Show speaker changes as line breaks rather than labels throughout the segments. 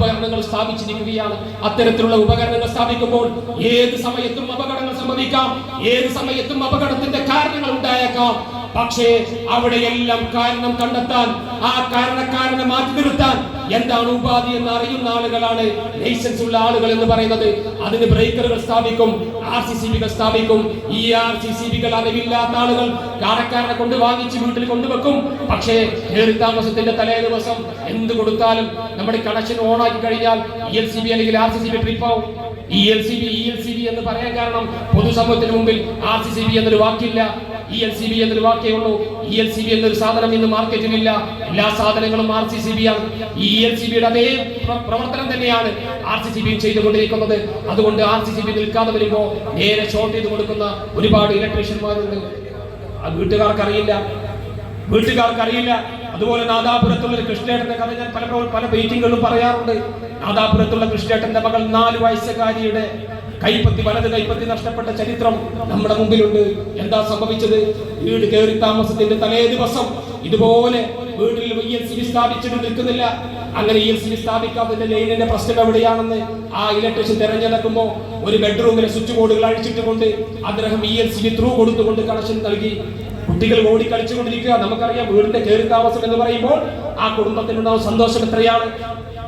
ഉപകരണങ്ങൾ സ്ഥാപിച്ചിരിക്കുകയാണ്. അത്തരത്തിലുള്ള ഉപകരണങ്ങൾ സ്ഥാപിക്കുമ്പോൾ ഏത് സമയത്തും അപകടങ്ങൾ സംഭവിക്കാം. ഏത് സമയത്തും അപകടത്തിന്റെ കാരണങ്ങൾ ഉണ്ടായേക്കാം. പക്ഷേ അവിടെയെല്ലാം കാരണം കണ്ടെത്താൻ ആ കാരണക്കാരനെ മാറ്റി നിർത്താൻ എന്താണ് ഉപാധി എന്ന് അറിയുന്ന ആളുകളാണ് ലൈസൻസ് ഉള്ള ആളുകൾ എന്ന് പറയുന്നത്. അതിന് ബ്രേക്കറുകൾ സ്ഥാപിക്കും ആർ സി സി ബികൾ സ്ഥാപിക്കും. ഈ ആർ സി സി ബികൾ അറിവില്ലാത്ത ആളുകൾ കാരക്കാരനെ കൊണ്ട് വാങ്ങിച്ച് വീട്ടിൽ കൊണ്ടുവെക്കും. പക്ഷേ കയറി താമസത്തിന്റെ തലേ ദിവസം എന്ത് കൊടുത്താലും നമ്മുടെ കണക്ഷൻ ഓൺ ആക്കി കഴിഞ്ഞാൽ ഇ എൽ സി ബി അല്ലെങ്കിൽ R C C B trip ആവും. E L C B E L C B എന്ന് പറയാൻ കാരണം പൊതുസമൂഹത്തിന് മുമ്പിൽ ആർ സി സി ബി എന്നൊരു വാക്കില്ല. ഇ എൽ സി ബി എന്നൊരു വാക്കേ ഉള്ളൂ. ഇ എൽ സി ബി എന്നൊരു സാധനം ഇന്ന് മാർക്കറ്റിലില്ല. എല്ലാ സാധനങ്ങളും ആർ സി സി ബി ആണ്. ഈ എൽ സി ബിയുടെ അതേ പ്രവർത്തനം തന്നെയാണ് ആർ സി സി ബി ചെയ്തുകൊണ്ടിരിക്കുന്നത്. അതുകൊണ്ട് ആർ സി സി ബി നിൽക്കാതെ വരുമ്പോൾ നേരെ ഷോർട്ട് ചെയ്ത് കൊടുക്കുന്ന ഒരുപാട് ഇലക്ട്രീഷ്യന്മാരുണ്ട്. അത് വീട്ടുകാർക്ക് അറിയില്ല വീട്ടുകാർക്ക് അറിയില്ല അതുപോലെ നാദാപുരത്തുള്ള ഒരു കൃഷ്ണേട്ടന്റെ കഥ ഞാൻ പല പല മീറ്റിങ്ങുകളിലും പറയാറുണ്ട്. നാദാപുരത്തുള്ള കൃഷ്ണേട്ടന്റെ മകൾ നാല് വയസ്സുകാരിയുടെ കൈപ്പത്തി വലത് കൈപ്പത്തി നഷ്ടപ്പെട്ട ചരിത്രം നമ്മുടെ മുമ്പിലുണ്ട്. എന്താ സംഭവിച്ചത്? വീട് കയറി താമസത്തിന്റെ തലേ ദിവസം ഇതുപോലെ വീട്ടിൽ ഇ എൽ സ്ഥാപിച്ചിട്ട് നിൽക്കുന്നില്ല. അങ്ങനെ ഇ എൽ സി സ്ഥാപിക്കാത്തതിന്റെ ലൈനിന്റെ പ്രശ്നം എവിടെയാണെന്ന് ആ ഇലക്ട്രീഷ്യൻ തെരഞ്ഞെടുക്കുമ്പോൾ ഒരു ബെഡ്റൂമിലെ സ്വിച്ച് ബോർഡുകൾ അഴിച്ചിട്ട് കൊണ്ട് അദ്ദേഹം ഇ എൽ സി ത്രൂ കൊടുത്തുകൊണ്ട് കണക്ഷൻ നൽകി. കുട്ടികൾ ഓടി കളിച്ചുകൊണ്ടിരിക്കുക. നമുക്കറിയാം വീടിന്റെ കയറി താമസം എന്ന് പറയുമ്പോൾ ആ കുടുംബത്തിനുണ്ടാവും സന്തോഷം എത്രയാണ്?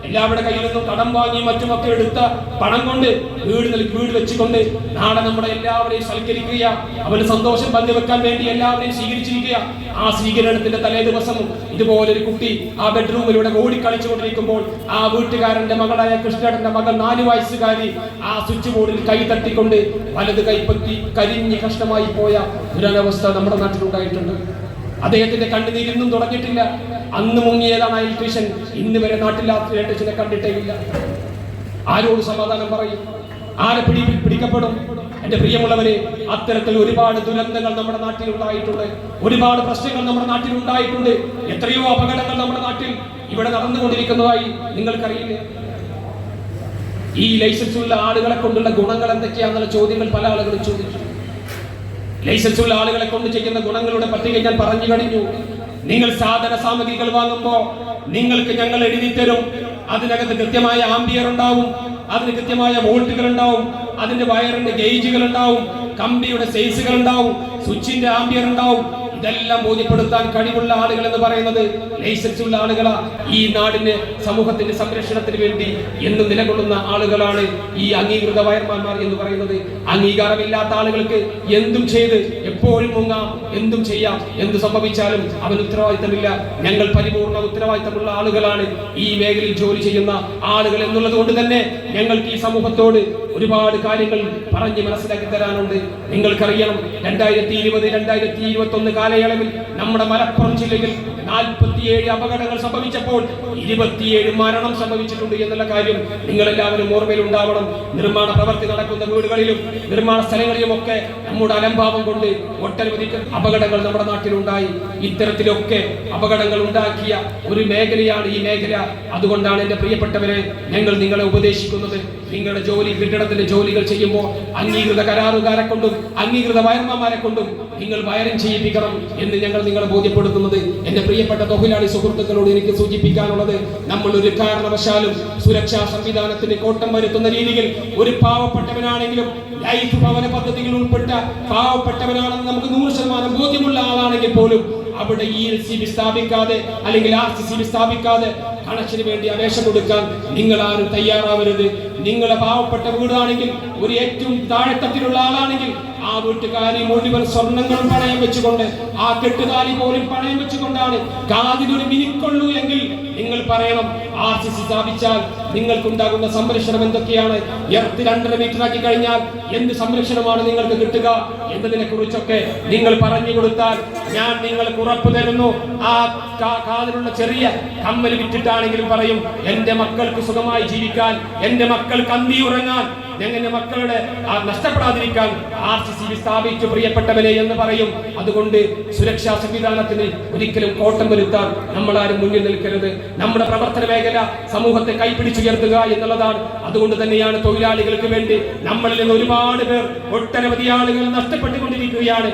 എല്ലാവരുടെ കയ്യിൽ നിന്നും കടം വാങ്ങി മറ്റുമൊക്കെ എടുത്ത പണം കൊണ്ട് വീട് നൽകി വീട് വെച്ചുകൊണ്ട് നാളെ നമ്മുടെ എല്ലാവരെയും സൽക്കരിക്കുക. അവന് സന്തോഷം പങ്കുവെക്കാൻ വേണ്ടി എല്ലാവരെയും സ്വീകരിച്ചിരിക്കുക. ആ സ്വീകരണത്തിന്റെ തലേ ദിവസം ഇതുപോലെ ഒരു കുട്ടി ആ ബെഡ്റൂമിലൂടെ ഓടി കളിച്ചുകൊണ്ടിരിക്കുമ്പോൾ ആ വീട്ടുകാരന്റെ മകളായ കൃഷ്ണേട്ടന്റെ മകൾ നാല് വയസ്സുകാരി ആ സ്വിച്ച് ബോർഡിൽ കൈ തട്ടിക്കൊണ്ട് വലത് കൈപ്പറ്റി കരിഞ്ഞ് കഷ്ടമായി പോയ ദുരവസ്ഥ നമ്മുടെ നാട്ടിലുണ്ടായിട്ടുണ്ട്. അദ്ദേഹത്തിന്റെ കണ്ണുനീരിന്നും തുടങ്ങിയിട്ടില്ല. അന്ന് മുങ്ങിയതാണ് ആ ഇലക്ട്രീഷ്യൻ ഇന്ന് വരെ നാട്ടിൽ കണ്ടിട്ടേ ഇല്ല. ആരോട് സമാധാനം പറയും? ആരെ പിടി പിടിക്കപ്പെടും? എന്റെ പ്രിയമുള്ളവരെ അത്തരത്തിൽ ഒരുപാട് ദുരന്തങ്ങൾ നമ്മുടെ നാട്ടിൽ ഉണ്ടായിട്ടുണ്ട് ഒരുപാട് പ്രശ്നങ്ങൾ നമ്മുടെ നാട്ടിൽ ഉണ്ടായിട്ടുണ്ട് എത്രയോ അപകടങ്ങൾ നമ്മുടെ നാട്ടിൽ ഇവിടെ നടന്നുകൊണ്ടിരിക്കുന്നതായി നിങ്ങൾക്കറിയില്ലേ? ഈ ലൈസൻസ് ഉള്ള ആളുകളെ കൊണ്ടുള്ള ഗുണങ്ങൾ എന്തൊക്കെയാണെന്നുള്ള ചോദ്യങ്ങൾ പല ആളുകളും ചോദിച്ചു ലൈസൻസ് ഉള്ള ആളുകളെ കൊണ്ട് ചെയ്യുന്ന ഗുണങ്ങളുടെ പട്ടിക ഞാൻ പറഞ്ഞു കഴിഞ്ഞു. നിങ്ങൾ സാധന സാമഗ്രികൾ വാങ്ങുമ്പോ നിങ്ങൾക്ക് ഞങ്ങൾ എഴുതി തരും. അതിനകത്ത് കൃത്യമായ ആംബിയർ ഉണ്ടാവും. അതിന് കൃത്യമായ വോൾട്ടുകൾ ഉണ്ടാവും. അതിന്റെ വയറിന്റെ ഗേജുകൾ ഉണ്ടാവും. കമ്പിയുടെ സൈസുകൾ ഉണ്ടാവും. സ്വിച്ചിന്റെ ആംബിയർ ഉണ്ടാവും. ഇതെല്ലാം ബോധ്യപ്പെടുത്താൻ കഴിവുള്ള ആളുകൾ എന്ന് പറയുന്നത് ലൈസൻസ് ഉള്ള ആളുകളാ. ഈ നാടിന് സമൂഹത്തിന്റെ സംരക്ഷണത്തിന് വേണ്ടി എന്ന് നിലകൊള്ളുന്ന ആളുകളാണ് ഈ അംഗീകൃത വയർമാന്മാർ എന്ന് പറയുന്നത്. അംഗീകാരമില്ലാത്ത ആളുകൾക്ക് എന്തും ചെയ്ത് എപ്പോഴും മുങ്ങാം. എന്തും ചെയ്യാം. എന്ത് സംഭവിച്ചാലും അവൻ ഉത്തരവാദിത്തമില്ല. ഞങ്ങൾ പരിപൂർണ ഉത്തരവാദിത്തമുള്ള ആളുകളാണ് ഈ മേഖലയിൽ ജോലി ചെയ്യുന്ന ആളുകൾ എന്നുള്ളത് കൊണ്ട് തന്നെ ഞങ്ങൾക്ക് ഈ സമൂഹത്തോട് ഒരുപാട് കാര്യങ്ങൾ പറഞ്ഞ് മനസ്സിലാക്കി തരാനുണ്ട്. നിങ്ങൾക്കറിയണം രണ്ടായിരത്തി ഇരുപത് രണ്ടായിരത്തി ഇരുപത്തി ഒന്ന് കാലയളവിൽ നമ്മുടെ മലപ്പുറം ജില്ലയിൽ നാൽപ്പത്തിയേഴ് അപകടങ്ങൾ സംഭവിച്ചപ്പോൾ ഇരുപത്തിയേഴ് മരണം സംഭവിച്ചിട്ടുണ്ട് എന്നുള്ള കാര്യം നിങ്ങൾ എല്ലാവരും ഓർമ്മയിൽ ഉണ്ടാവണം നിർമ്മാണ പ്രവൃത്തി നടക്കുന്ന വീടുകളിലും നിർമ്മാണ സ്ഥലങ്ങളിലും ഒക്കെ നമ്മുടെ അലംഭാവം കൊണ്ട് ഒട്ടനവധി അപകടങ്ങൾ നമ്മുടെ നാട്ടിലുണ്ടായി. ഇത്തരത്തിലൊക്കെ അപകടങ്ങൾ ഉണ്ടാക്കിയ ഒരു മേഖലയാണ് ഈ മേഖല. അതുകൊണ്ടാണ് എന്റെ പ്രിയപ്പെട്ടവരെ ഞങ്ങൾ നിങ്ങളെ ഉപദേശിക്കുന്നത്. നിങ്ങളുടെ ജോലി കെട്ടിടത്തിന്റെ ജോലികൾ ചെയ്യുമ്പോൾ അംഗീകൃത കരാറുകാരെ കൊണ്ടും അംഗീകൃത വയർമാരെ കൊണ്ടും നിങ്ങൾ വയറിംഗ് ചെയ്യിപ്പിക്കണം എന്ന് ഞങ്ങൾ നിങ്ങളെ ബോധ്യപ്പെടുത്തുന്നത്. എന്റെ പ്രിയപ്പെട്ട തൊഹിലാളി സുഹൃത്തുക്കളോട് എനിക്ക് സൂചിപ്പിക്കാനുള്ളത് നമ്മൾ ഒരു കാരണവശാലും സുരക്ഷാ സംവിധാനത്തിന് കോട്ടം വരുത്തുന്ന രീതിയിൽ ഒരു പാവപ്പെട്ടവനാണെങ്കിലും ലൈഫ് ഭവന പദ്ധതിയിൽ ഉൾപ്പെട്ട പാവപ്പെട്ടവനാണെന്ന് നമുക്ക് നൂറ് ശതമാനം ബോധ്യമുള്ള ആളാണെങ്കിൽ പോലും അവിടെ ഈ എൽ സി ബി സ്ഥാപിക്കാതെ അല്ലെങ്കിൽ ആർ സി ബി സ്ഥാപിക്കാതെ കണക്ഷന് വേണ്ടി അപേക്ഷ കൊടുക്കാൻ നിങ്ങൾ ആരും തയ്യാറാവരുത്. നിങ്ങളെ പാവപ്പെട്ട വീടാണെങ്കിൽ ഒരു ഏറ്റവും താഴെത്തട്ടിലുള്ള ആളാണെങ്കിൽ ആ വീട്ടുകാരി മുഴുവൻ സ്വർണങ്ങളും പണയം വെച്ചുകൊണ്ട് ആ കെട്ടുകാരി പോലും പണയം വെച്ചുകൊണ്ടാണ് കാതിലൊരു മിനിക്കൊള്ളൂ എങ്കിൽ നിങ്ങൾ പറയണം ആർ സി സി സ്ഥാപിച്ചാൽ നിങ്ങൾക്കുണ്ടാകുന്ന സംരക്ഷണം എന്തൊക്കെയാണ്? എർത്ത് രണ്ടര മീറ്റർ ആക്കി കഴിഞ്ഞാൽ എന്ത് സംരക്ഷണമാണ് നിങ്ങൾക്ക് കിട്ടുക എന്നതിനെ കുറിച്ചൊക്കെ നിങ്ങൾ പറഞ്ഞു കൊടുത്താൽ ഞാൻ നിങ്ങൾക്ക് ഉറപ്പ് തരുന്നു. ആ കാതിലുള്ള ചെറിയ കമ്മൽ വിറ്റിട്ടാണെങ്കിലും പറയും എന്റെ മക്കൾക്ക് സുഖമായി ജീവിക്കാൻ എന്റെ മക്കൾ അന്തി ഉറങ്ങാൻ എങ്ങനെ മക്കളുടെ നഷ്ടപ്പെടാതിരിക്കാൻ ആർ സി സി സ്ഥാപിച്ചു പ്രിയപ്പെട്ടവരെ എന്ന് പറയും. അതുകൊണ്ട് സുരക്ഷാ സംവിധാനത്തിന് ഒരിക്കലും കോട്ടം വരുത്താൻ നമ്മൾ ആരും മുന്നിൽ നിൽക്കരുത്. നമ്മുടെ പ്രവർത്തന മേഖല സമൂഹത്തെ കൈപിടിച്ചുയർത്തുക എന്നുള്ളതാണ്. അതുകൊണ്ട് തന്നെയാണ് തൊഴിലാളികൾക്ക് വേണ്ടി നമ്മളിൽ നിന്ന് ഒരുപാട് പേർ ഒട്ടനവധി ആളുകൾ നഷ്ടപ്പെട്ടുകൊണ്ടിരിക്കുകയാണ്.